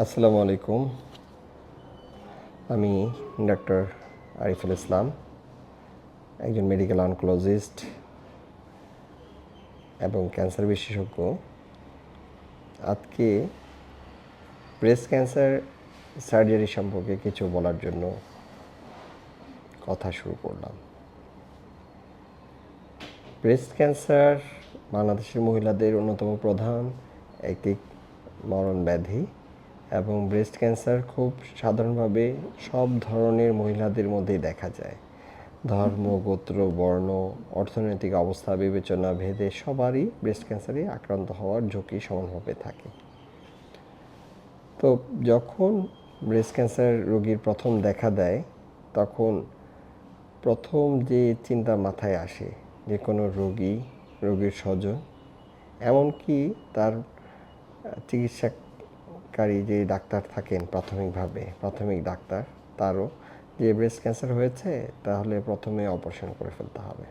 আসসালামু আলাইকুম। আমি ডক্টর আরিফুল ইসলাম, একজন মেডিকেল অনকোলজিস্ট এবং ক্যান্সার বিশেষজ্ঞ। আজকে ব্রেস্ট ক্যান্সার সার্জারি সম্পর্কে কিছু বলার জন্য কথা শুরু করলাম। ব্রেস্ট ক্যান্সার বাংলাদেশের মহিলাদের অন্যতম প্রধান একটি মরণ ব্যাধি এবং ব্রেস্ট ক্যান্সার খুব সাধারণভাবে সব ধরনের মহিলাদের মধ্যেই দেখা যায়। ধর্ম গোত্র বর্ণ অর্থনৈতিক অবস্থা বিবেচনা ভেদে সবারই ব্রেস্ট ক্যান্সারে আক্রান্ত হওয়ার ঝুঁকি সমানভাবে থাকে। তো যখন ব্রেস্ট ক্যান্সার রোগীর প্রথম দেখা দেয় তখন প্রথম যে চিন্তা মাথায় আসে যে কোনো রোগী রোগীর স্বজন এমনকি তার আহ, চিকিৎসাকারী যে ডাক্তার থাকেন প্রাথমিকভাবে, প্রাথমিক ডাক্তার তারও যে ব্রেস্ট ক্যান্সার হয়েছে তাহলে প্রথমে অপারেশন করে ফেলতে হবে।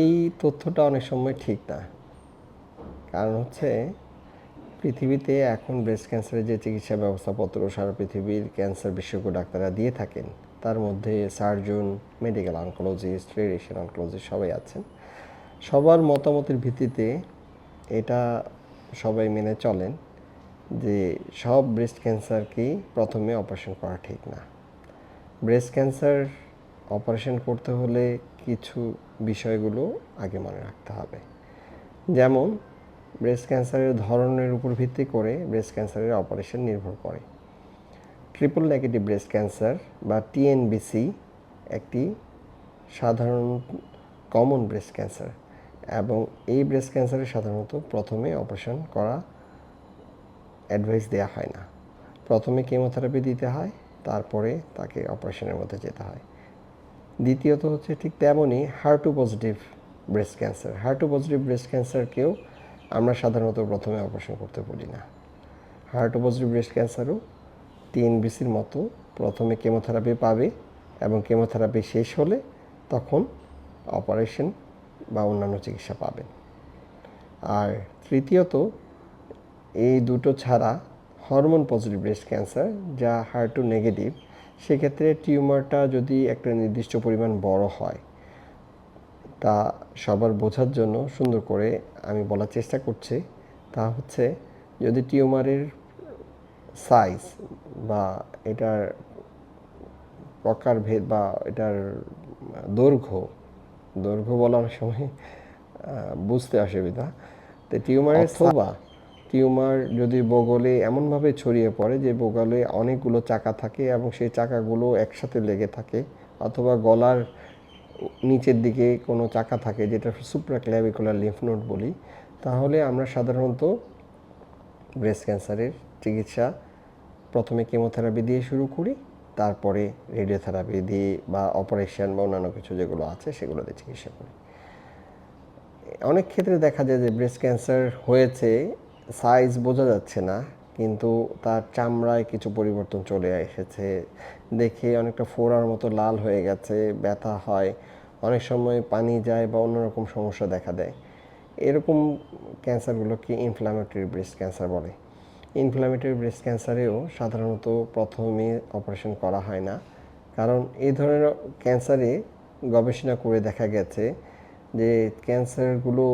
এই তথ্যটা অনেক সময় ঠিক না। কারণ হচ্ছে পৃথিবীতে এখন ব্রেস্ট ক্যান্সারের যে চিকিৎসা ব্যবস্থাপত্র সারা পৃথিবীর ক্যান্সার বিশেষজ্ঞ ডাক্তাররা দিয়ে থাকেন, তার মধ্যে surgeon medical oncologist radiation oncologist সবাই আছেন। সবার মতামতের ভিত্তিতে এটা সবাই মেনে চলেন। যে সব ব্রেস্ট ক্যান্সারকেই প্রথমে অপারেশন করা ঠিক না। ব্রেস্ট ক্যান্সার অপারেশন করতে হলে কিছু বিষয়গুলো আগে মনে রাখতে হবে। যেমন ব্রেস্ট ক্যান্সারের ধরনের উপর ভিত্তি করে ব্রেস্ট ক্যান্সারের অপারেশন নির্ভর করে। ট্রিপল নেগেটিভ ব্রেস্ট ক্যান্সার বা টিএনবিসি একটি সাধারণ কমন ব্রেস্ট ক্যান্সার এবং এই ব্রেস্ট ক্যান্সারে সাধারণত প্রথমে অপারেশন করা অ্যাডভাইস দেওয়া হয় না। প্রথমে কেমোথেরাপি দিতে হয়, তারপরে তাকে অপারেশনের মধ্যে যেতে হয়। দ্বিতীয়ত হচ্ছে ঠিক তেমনই HER two positive breast cancer HER two positive breast ক্যান্সারকেও আমরা সাধারণত প্রথমে অপারেশন করতে বলি না। হার্টু পজিটিভ ব্রেস্ট ক্যান্সারও টিএনবিসির মতো প্রথমে কেমোথেরাপি পাবে এবং কেমোথেরাপি শেষ হলে তখন অপারেশন বা অন্যান্য চিকিৎসা পাবেন। আর তৃতীয়ত এই দুটো ছাড়া হরমোন পজিটিভ ব্রেস্ট ক্যান্সার যা হার্টু নেগেটিভ সেক্ষেত্রে টিউমারটা যদি একটা নির্দিষ্ট পরিমাণ বড় হয় তা সবার বোঝার জন্য সুন্দর করে আমি বলার চেষ্টা করছি। তা হচ্ছে যদি টিউমারের সাইজ বা এটার প্রকারভেদ বা এটার দৈর্ঘ্য দৈর্ঘ্য বলার সময় বুঝতে অসুবিধা। তো টিউমারের থোবা টিউমার যদি বগলে এমনভাবে ছড়িয়ে পড়ে যে বগলে অনেকগুলো চাকা থাকে এবং সেই চাকাগুলো একসাথে লেগে থাকে, অথবা গলার নিচের দিকে কোনো চাকা থাকে যেটা সুপ্রাক্ল্যাভিকুলার লিম্ফ নোড বলি, তাহলে আমরা সাধারণত ব্রেস্ট ক্যান্সারের চিকিৎসা প্রথমে কেমোথেরাপি দিয়ে শুরু করি, তারপরে রেডিওথেরাপি দিয়ে বা অপারেশন বা অন্যান্য কিছু যেগুলো আছে সেগুলো দিয়ে চিকিৎসা করি। অনেক ক্ষেত্রে দেখা যায় যে ব্রেস্ট ক্যান্সার হয়েছে সাইজ বোঝা যাচ্ছে না, কিন্তু তার চামড়ায় কিছু পরিবর্তন চলে এসেছে। দেখে অনেকটা ফোড়ার মতো লাল হয়ে গেছে, ব্যথা হয়, অনেক সময় পানি যায় বা অন্যরকম সমস্যা দেখা দেয়। এরকম ক্যান্সারগুলোকে ইনফ্ল্যামেটরি ব্রেস্ট ক্যান্সার বলে। ইনফ্ল্যামেটরি ব্রেস্ট ক্যান্সারেও সাধারণত প্রথমে অপারেশন করা হয় না। কারণ এই ধরনের ক্যান্সারে গবেষণা করে দেখা গেছে যে ক্যান্সারগুলো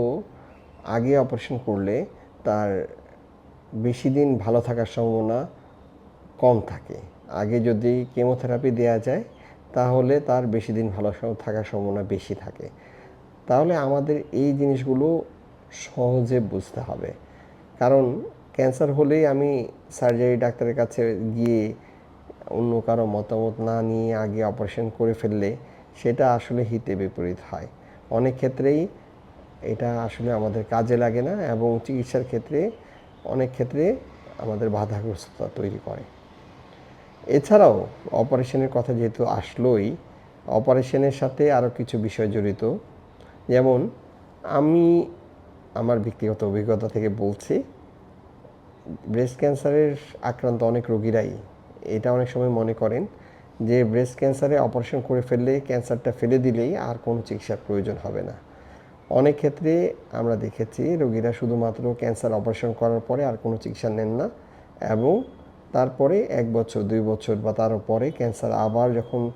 আগে অপারেশন করলে তার বেশি দিন ভালো থাকার সম্ভাবনা কম থাকে। আগে যদি কেমোথেরাপি দেওয়া যায়, তাহলে তার বেশি দিন ভালো থাকার সম্ভাবনা বেশি থাকে। তাহলে আমাদের এই জিনিসগুলো সহজে বুঝতে হবে। কারণ ক্যান্সার হলেই আমি সার্জারি ডাক্তারের কাছে গিয়ে অন্য কারও মতামত না নিয়ে আগে অপারেশন করে ফেললে সেটা আসলে হিতে বিপরীত হয়। অনেক ক্ষেত্রেই এটা আসলে আমাদের কাজে লাগে না এবং চিকিৎসার ক্ষেত্রে, অনেক ক্ষেত্রে আমাদের বাধাগ্রস্ততা তৈরি করে। এছাড়াও অপারেশনের কথা যেহেতু আসলোই, অপারেশনের সাথে আরও কিছু বিষয় জড়িত। যেমন, আমি আমার ব্যক্তিগত অভিজ্ঞতা থেকে বলছি ব্রেস্ট ক্যান্সারের আক্রান্ত অনেক রোগীরাই এটা অনেক সময় মনে করেন যে ব্রেস্ট ক্যান্সারে অপারেশন করে ফেললে ক্যান্সারটা ফেলে দিলেই আর কোনো চিকিৎসার প্রয়োজন হবে না। অনেক ক্ষেত্রে আমরা দেখেছি রোগীরা শুধুমাত্র ক্যান্সার অপারেশন করার পরে আর কোনো চিকিৎসা নেন না এবং তারপরে এক বছর, দুই বছর বা তারও পরে ক্যান্সার আবার যখন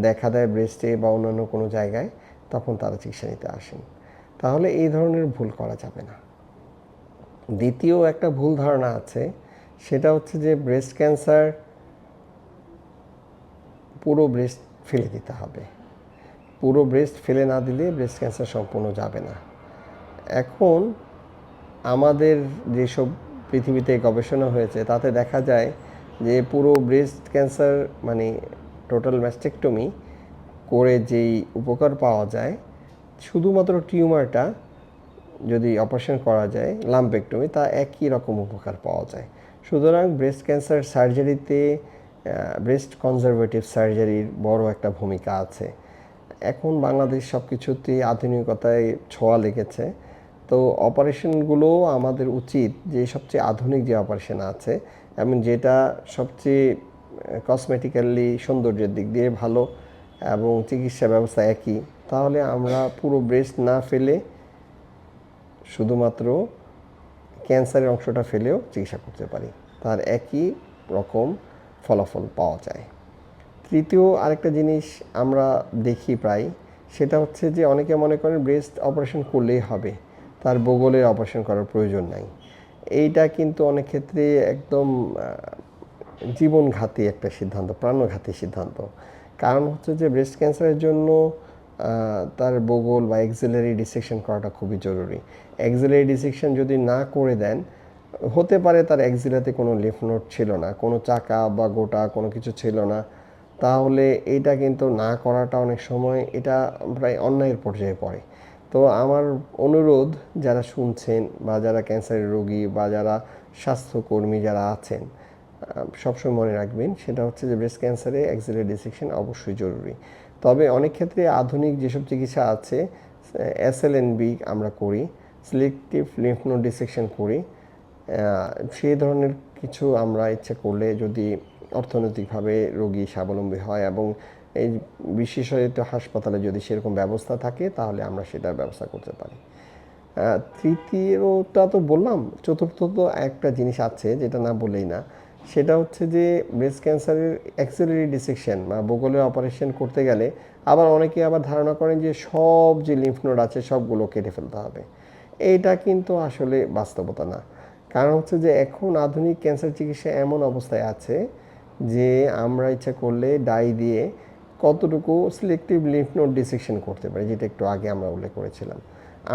দেখা দেয় ব্রেস্টে বা অন্যান্য কোনো জায়গায়, তখন তারা চিকিৎসা নিতে আসেন। তাহলে এই ধরনের ভুল করা যাবে না। দ্বিতীয় একটা ভুল ধারণা আছে, সেটা হচ্ছে যে ব্রেস্ট ক্যান্সার পুরো ব্রেস্ট ফেলে দিতে হবে। পুরো ব্রেস্ট ফেলে না দিলে ব্রেস্ট ক্যান্সার সম্পূর্ণ যাবে না। এখন আমাদের যেসব পৃথিবীতে গবেষণা হয়েছে, তাতে দেখা যায় যে পুরো ব্রেস্ট ক্যান্সার মানে টোটাল ম্যাস্টেকটমি করে যেই উপকার পাওয়া যায়, শুধুমাত্র টিউমারটা যদি অপারেশন করা যায় লাম্পেক্টমি তা একই রকম উপকার পাওয়া যায়। সুতরাং ব্রেস্ট ক্যান্সার সার্জারিতে ব্রেস্ট কনজারভেটিভ সার্জারির বড় একটা ভূমিকা আছে। এখন বাংলাদেশ সব কিছুতেই আধুনিকতায় ছোঁয়া লেগেছে। তো অপারেশনগুলো আমাদের উচিত যে সবচেয়ে আধুনিক যে অপারেশন আছে, এবং যেটা সবচেয়ে কসমেটিক্যালি সৌন্দর্যের দিক দিয়ে ভালো এবং চিকিৎসা ব্যবস্থা একই, তাহলে আমরা পুরো ব্রেস্ট না ফেলে শুধুমাত্র ক্যান্সারের অংশটা ফেলেও চিকিৎসা করতে পারি। তার একই রকম ফলাফল পাওয়া যায়। তৃতীয় আরেকটা জিনিস আমরা দেখি প্রায়, সেটা হচ্ছে যে অনেকে মনে করেন ব্রেস্ট অপারেশন করলেই হবে, তার বগলের অপারেশন করার প্রয়োজন নাই। এইটা কিন্তু অনেক ক্ষেত্রে একদম জীবনঘাতী একটা সিদ্ধান্ত, প্রাণঘাতী সিদ্ধান্ত। কারণ হচ্ছে যে ব্রেস্ট ক্যান্সারের জন্য তার বগল বা এক্সিলারি ডিসেকশন করাটা খুবই জরুরি। এক্সিলারি ডিসেকশন যদি না করে দেন, হতে পারে তার এক্সিলাতে কোনো লিফ নোট ছিল না, কোনো চাকা বা গোটা কোনো কিছু ছিল না তাহলে এটা কিন্তু না করাটা অনেক সময় এটা প্রায় অন্যায়ের পর্যায়ে পড়ে। তো আমার অনুরোধ যারা শুনছেন বা যারা ক্যান্সারের রোগী বা যারা স্বাস্থ্যকর্মী যারা আছেন সবসময় মনে রাখবেন সেটা হচ্ছে যে ব্রেস্ট ক্যান্সারে অ্যাক্সিলারি ডিসেকশন অবশ্যই জরুরি। তবে অনেক ক্ষেত্রে আধুনিক যেসব চিকিৎসা আছে এসএলএনবি আমরা করি সিলেক্টিভ লিম্ফ নোড ডিসেকশন করি সেই ধরনের কিছু আমরা ইচ্ছে করলে যদি অর্থনৈতিকভাবে রোগী স্বাবলম্বী হয় এবং এই বিশেষায়িত হাসপাতালে যদি সেরকম ব্যবস্থা থাকে, তাহলে আমরা সেটার ব্যবস্থা করতে পারি। তৃতীয়টা তো বললাম, চতুর্থ তো একটা জিনিস আছে যেটা না বলেই না। সেটা হচ্ছে যে ব্রেস্ট ক্যান্সারের অ্যাক্সিলারি ডিসেকশন বা বগলের অপারেশন করতে গেলে আবার অনেকে আবার ধারণা করেন যে সব যে লিম্ফ নোড আছে সবগুলো কেটে ফেলতে হবে। এইটা কিন্তু আসলে বাস্তবতা না। কারণ হচ্ছে যে এখন আধুনিক ক্যান্সার চিকিৎসা এমন অবস্থায় আছে যে আমরা ইচ্ছা করলে ডাই দিয়ে কতটুকু সিলেক্টিভ লিম্ফ নোড ডিসেকশন করতে পারি, যেটা একটু আগে আমরা উল্লেখ করেছিলাম।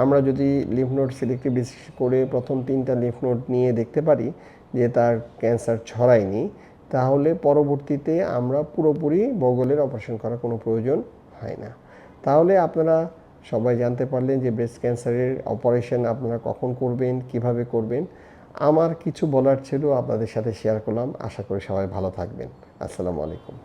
আমরা যদি লিম্ফ নোড সিলেক্টিভ ডিসেকশন করে প্রথম তিনটা লিম্ফ নোড নিয়ে দেখতে পারি যে তার ক্যান্সার ছড়ায়নি, তাহলে পরবর্তীতে আমরা পুরোপুরি বগলের অপারেশন করার কোনো প্রয়োজন হয় না। তাহলে আপনারা সবাই জানতে পারলেন যে ব্রেস্ট ক্যান্সারের অপারেশন আপনারা কখন করবেন, কীভাবে করবেন। আমার কিছু বলার ছিল, আপনাদের সাথে শেয়ার করলাম। আশা করি সবাই ভালো থাকবেন। আসসালামু আলাইকুম।